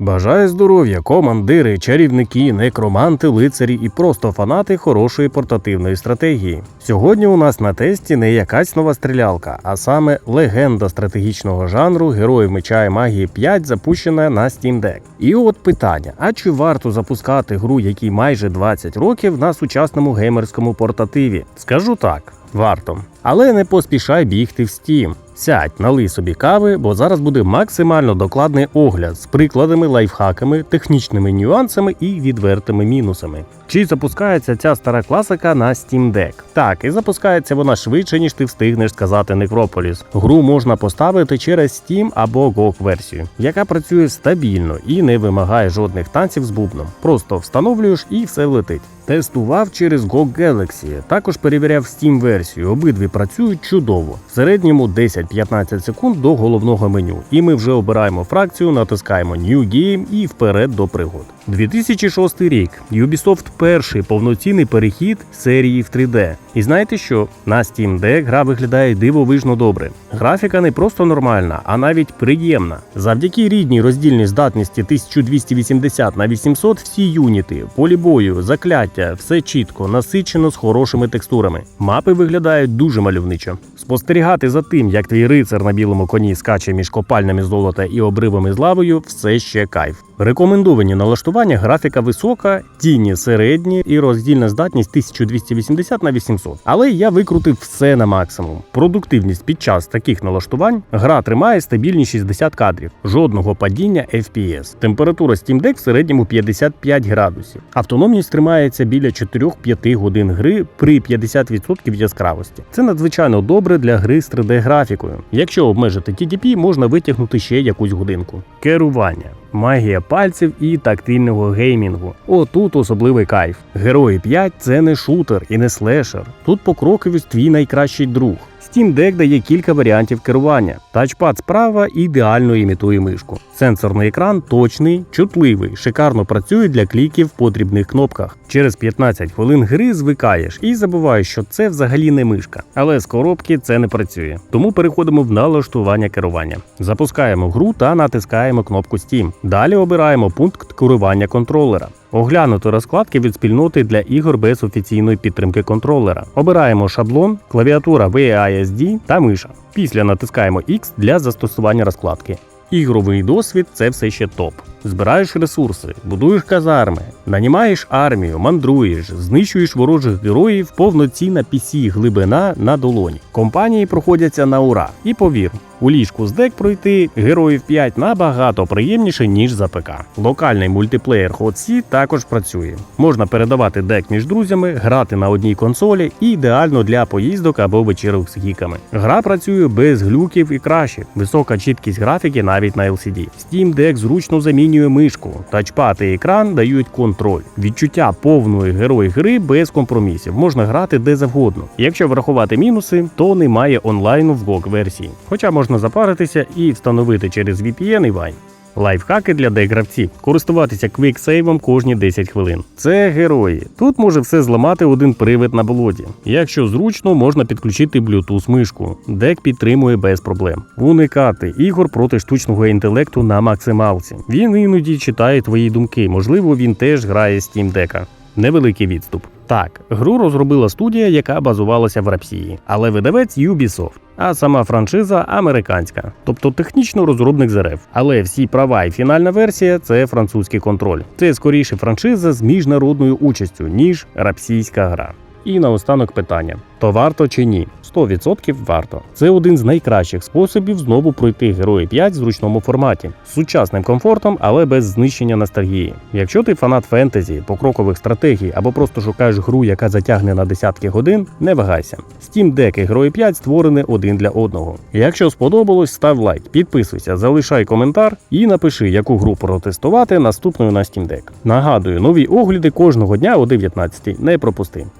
Бажаю здоров'я, командири, чарівники, некроманти, лицарі і просто фанати хорошої портативної стратегії. Сьогодні у нас на тесті не якась нова стрілялка, а саме легенда стратегічного жанру Героїв меча і магії 5 запущена на Steam Deck. І от питання: а чи варто запускати гру, якій майже 20 років на сучасному геймерському портативі? Скажу так. Варто. Але не поспішай бігти в Steam. Сядь, налий собі кави, бо зараз буде максимально докладний огляд з прикладами, лайфхаками, технічними нюансами і відвертими мінусами. Чи запускається ця стара класика на Steam Deck? Так, і запускається вона швидше, ніж ти встигнеш сказати Necropolis. Гру можна поставити через Steam або GOG версію, яка працює стабільно і не вимагає жодних танців з бубном. Просто встановлюєш і все летить. Тестував через GOG Galaxy, також перевіряв Steam версію. Обидві працюють чудово. В середньому 10-15 секунд до головного меню. І ми вже обираємо фракцію, натискаємо New Game і вперед до пригод. 2006 рік. Ubisoft перший повноцінний перехід серії в 3D. І знаєте що? На Steam Deck гра виглядає дивовижно добре. Графіка не просто нормальна, а навіть приємна. Завдяки рідній роздільній здатності 1280 на 800 всі юніти, полі бою, закляття, все чітко, насичено з хорошими текстурами. Мапи виглядають дуже мальовничо. Спостерігати за тим, як твій рицар на білому коні скаче між копальнями золота і обривами з лавою, все ще кайф. Рекомендовані налаштування графіка висока, тіні середні і роздільна здатність 1280 на 800. Але я викрутив все на максимум. Продуктивність під час таких налаштувань гра тримає стабільні 60 кадрів, жодного падіння FPS. Температура Steam Deck в середньому 55 градусів. Автономність тримається біля 4-5 годин гри при 50% яскравості. Це надзвичайно добре для гри з 3D графікою. Якщо обмежити TDP, можна витягнути ще якусь годинку. Керування. Магія пальців і тактильного геймінгу. Отут особливий кайф. Герої 5 це не шутер і не слешер. Тут покроковість твій найкращий друг. Steam Deck дає кілька варіантів керування. Тачпад справа ідеально імітує мишку. Сенсорний екран точний, чутливий, шикарно працює для кліків по дрібних кнопках. Через 15 хвилин гри звикаєш і забуваєш, що це взагалі не мишка. Але з коробки це не працює. Тому переходимо в налаштування керування. Запускаємо гру та натискаємо кнопку Steam. Далі обираємо пункт керування контролера. Оглянути розкладки від спільноти для ігор без офіційної підтримки контролера. Обираємо шаблон, клавіатура VASD та миша. Після натискаємо X для застосування розкладки. Ігровий досвід це все ще топ. Збираєш ресурси, будуєш казарми, нанімаєш армію, мандруєш, знищуєш ворожих героїв, повноцінна PC глибина на долоні. Компанії проходяться на ура. І повір, у ліжку з дек пройти героїв 5 набагато приємніше, ніж за ПК. Локальний мультиплеєр HotSea також працює. Можна передавати дек між друзями, грати на одній консолі і ідеально для поїздок або вечірок з гіками. Гра працює без глюків і краще. Висока чіткість графіки навіть на LCD. Steam Deck зручно замінює мишку. Тачпад і екран дають контроль. Відчуття повної герой гри без компромісів. Можна грати де завгодно. Якщо врахувати мінуси, то немає онлайну в GOG версії. Хоча можна запаритися і встановити через VPN і Wine. Лайфхаки для дегравців. Користуватися квіксейвом кожні 10 хвилин. Це герої. Тут може все зламати один привид на болоті. Якщо зручно, можна підключити Bluetooth мишку. Дек підтримує без проблем. Уникати ігор проти штучного інтелекту на максималці. Він іноді читає твої думки. Можливо, він теж грає з Steam Deck. Невеликий відступ. Так, гру розробила студія, яка базувалася в Рапсії, але видавець Ubisoft, а сама франшиза американська, тобто технічно розробник ЗРФ. Але всі права і фінальна версія це французький контроль. Це скоріше франшиза з міжнародною участю, ніж рапсійська гра. І наостанок питання: то варто чи ні? 100% варто. Це один з найкращих способів знову пройти Герої 5 в зручному форматі з сучасним комфортом, але без знищення ностальгії. Якщо ти фанат фентезі, покрокових стратегій або просто шукаєш гру, яка затягне на десятки годин, не вагайся. Steam Deck і Герої 5 створені один для одного. Якщо сподобалось, став лайк, підписуйся, залишай коментар і напиши, яку гру протестувати наступною на Steam Deck. Нагадую, нові огляди кожного дня о 19 Не пропусти.